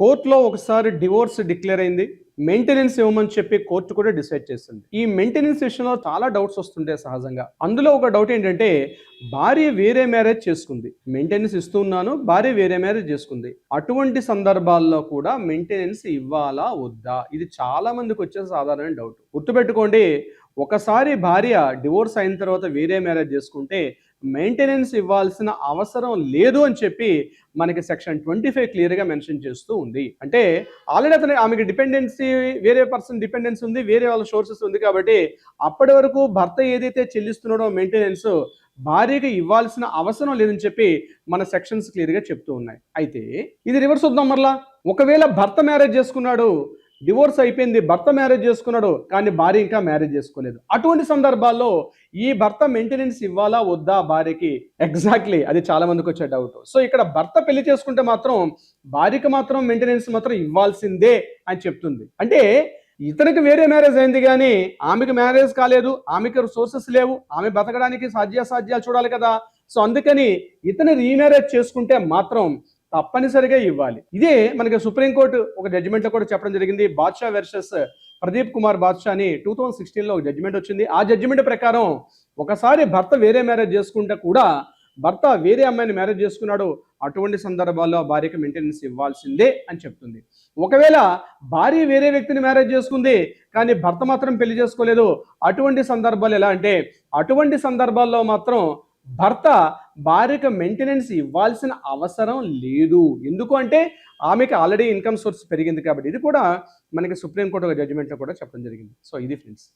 కోర్టులో ఒకసారి divorce declare అయింది. మెయింటెనెన్స్ ఇవ్వమని చెప్పి కోర్టు కూడా డిసైడ్ చేసింది. ఈ మెయింటెనెన్స్ విషయంలో చాలా డౌట్స్ వస్తుంటాయి సహజంగా. అందులో ఒక డౌట్ ఏంటంటే భార్య వేరే మ్యారేజ్ చేసుకుంది. మెయింటెనెన్స్ ఇస్తున్నాను భార్య వేరే మ్యారేజ్ చేసుకుంది. అటువంటి సందర్భాల్లో కూడా మెయింటెనెన్స్ ఇవ్వాలా వద్దా? ఇది చాలా మందికి వచ్చే సాధారణ డౌట్. గుర్తుపెట్టుకోండి ఒకసారి భార్య డివోర్స్ అయిన తర్వాత వేరే మ్యారేజ్ చేసుకుంటే మెయింటెనెన్స్ ఇవ్వాల్సిన అవసరం లేదు అని చెప్పి మనకి సెక్షన్ ట్వంటీ ఫైవ్ క్లియర్గా మెన్షన్ చేస్తూ ఉంది. అంటే ఆల్రెడీ అతను ఆమెకి డిపెండెన్సీ వేరే పర్సన్ డిపెండెన్స్ ఉంది వేరే వాళ్ళ సోర్సెస్ ఉంది కాబట్టి అప్పటి వరకు భర్త ఏదైతే చెల్లిస్తున్నాడో మెయింటెనెన్స్ భార్యకి ఇవ్వాల్సిన అవసరం లేదని చెప్పి మన సెక్షన్స్ క్లియర్గా చెప్తూ ఉన్నాయి. అయితే ఇది రివర్స్ వద్దాం మరలా. ఒకవేళ భర్త మ్యారేజ్ చేసుకున్నాడు డివోర్స్ అయిపోయింది భర్త మ్యారేజ్ చేసుకున్నాడు కానీ భార్య ఇంకా మ్యారేజ్ చేసుకోలేదు. అటువంటి సందర్భాల్లో ఈ భర్త మెయింటెనెన్స్ ఇవ్వాలా వద్దా భార్యకి? ఎగ్జాక్ట్లీ అది చాలా మందికి వచ్చే డౌట్ సో ఇక్కడ భర్త పెళ్ళి చేసుకుంటే మాత్రం భార్యకి మాత్రం మెయింటెనెన్స్ మాత్రం ఇవ్వాల్సిందే అని చెప్తుంది. అంటే ఇతనికి వేరే మ్యారేజ్ అయింది కానీ ఆమెకి మ్యారేజ్ కాలేదు ఆమెకి సోర్సెస్ లేవు ఆమె బతకడానికి సాధ్యాసాధ్యాలు చూడాలి కదా. సో అందుకని ఇతను రీమ్యారేజ్ చేసుకుంటే మాత్రం తప్పనిసరిగా ఇవ్వాలి. ఇదే మనకి సుప్రీంకోర్టు ఒక జడ్జిమెంట్లో కూడా చెప్పడం జరిగింది. బాద్షా వెర్సెస్ ప్రదీప్ కుమార్ బాద్షా అని టూ థౌజండ్ సిక్స్టీన్లో ఒక జడ్జిమెంట్ వచ్చింది. ఆ జడ్జిమెంట్ ప్రకారం ఒకసారి భర్త వేరే మ్యారేజ్ చేసుకుంటే కూడా భర్త వేరే అమ్మాయిని మ్యారేజ్ చేసుకున్నాడు. అటువంటి సందర్భాల్లో భార్యకి మెయింటెనెన్స్ ఇవ్వాల్సిందే అని చెప్తుంది. ఒకవేళ భార్య వేరే వ్యక్తిని మ్యారేజ్ చేసుకుంది కానీ భర్త మాత్రం పెళ్ళి చేసుకోలేదు. అటువంటి సందర్భాలు ఎలా అంటే అటువంటి సందర్భాల్లో మాత్రం భర్త భార్యకు మెయింటెనెన్స్ ఇవ్వాల్సిన అవసరం లేదు. ఎందుకు అంటే ఆమెకి ఆల్రెడీ ఇన్కమ్ సోర్స్ పెరిగింది కాబట్టి. ఇది కూడా మనకి సుప్రీంకోర్టు ఒక జడ్జిమెంట్లో కూడా చెప్పడం జరిగింది. సో ఇది ఫ్రెండ్స్